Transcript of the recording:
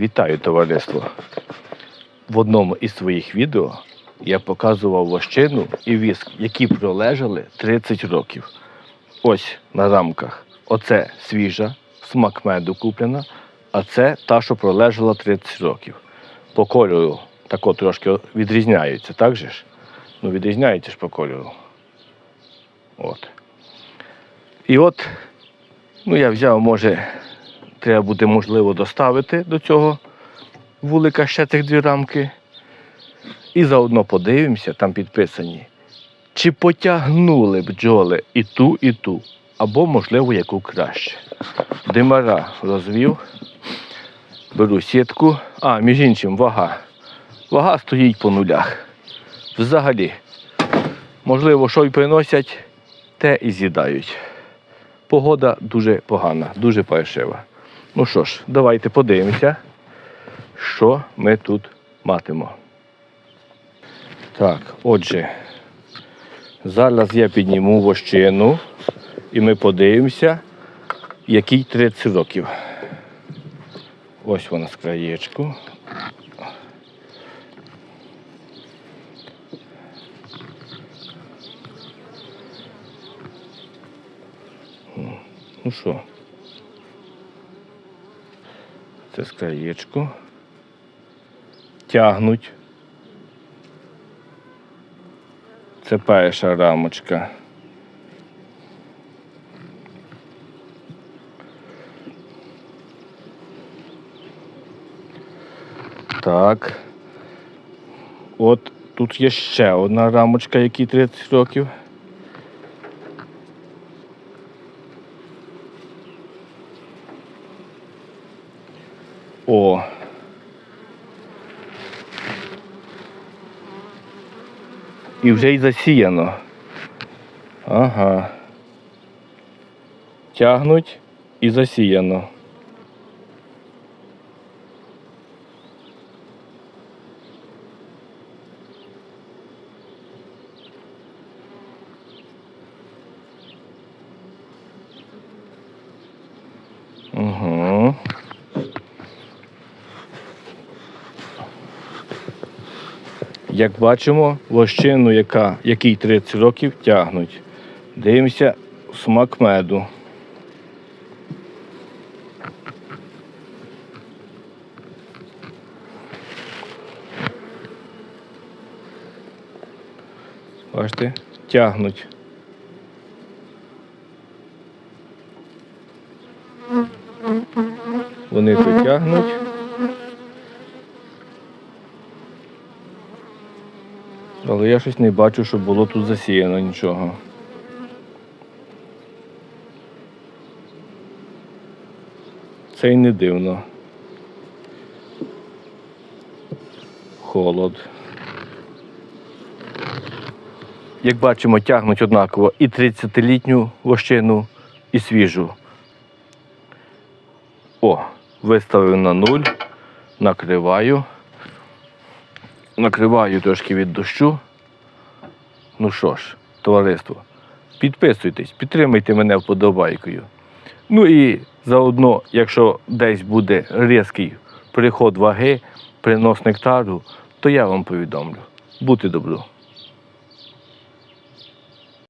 Вітаю товариство! В одному із своїх відео я показував вощину і віск, які пролежали 30 років. Ось на рамках. Оце свіжа, смак меду куплена, а це та, що пролежала 30 років. По кольору тако трошки відрізняються, так же ж? Ну, відрізняються ж по кольору. От. І от, ну я взяв, може, треба буде можливо доставити до цього вулика ще цих дві рамки. І заодно подивимося, там підписані, чи потягнули бджоли і ту, і ту, або, можливо, яку краще. Димара розвів, беру сітку. А, між іншим, вага. Вага стоїть по нулях. Взагалі, можливо, що й приносять, те і з'їдають. Погода дуже погана, дуже паршива. Ну що ж, давайте подивимося, що ми тут матимо. Так, отже, зараз я підніму вощину і ми подивимося, який 30 років. Ось вона з краєчку. Ну що? Це з. Тягнуть. Це перша рамочка. Так. От тут є ще одна рамочка, якій 30 років. О. І вже й засіяно. Ага. Тягнуть і засіяно. Як бачимо, лощину, яка, який 30 років тягнуть. Дивимося смак меду. Бачите, тягнуть. Вони то тягнуть. Але я щось не бачу, щоб було тут засіяно нічого. Це й не дивно. Холод. Як бачимо, тягнуть однаково і 30-літню вощину, і свіжу. О, виставив на нуль, накриваю. Накриваю трошки від дощу. Ну що ж, товариство, підписуйтесь, підтримайте мене вподобайкою. Ну і заодно, якщо десь буде різкий приход ваги, принос нектару, то я вам повідомлю. Будьте добру.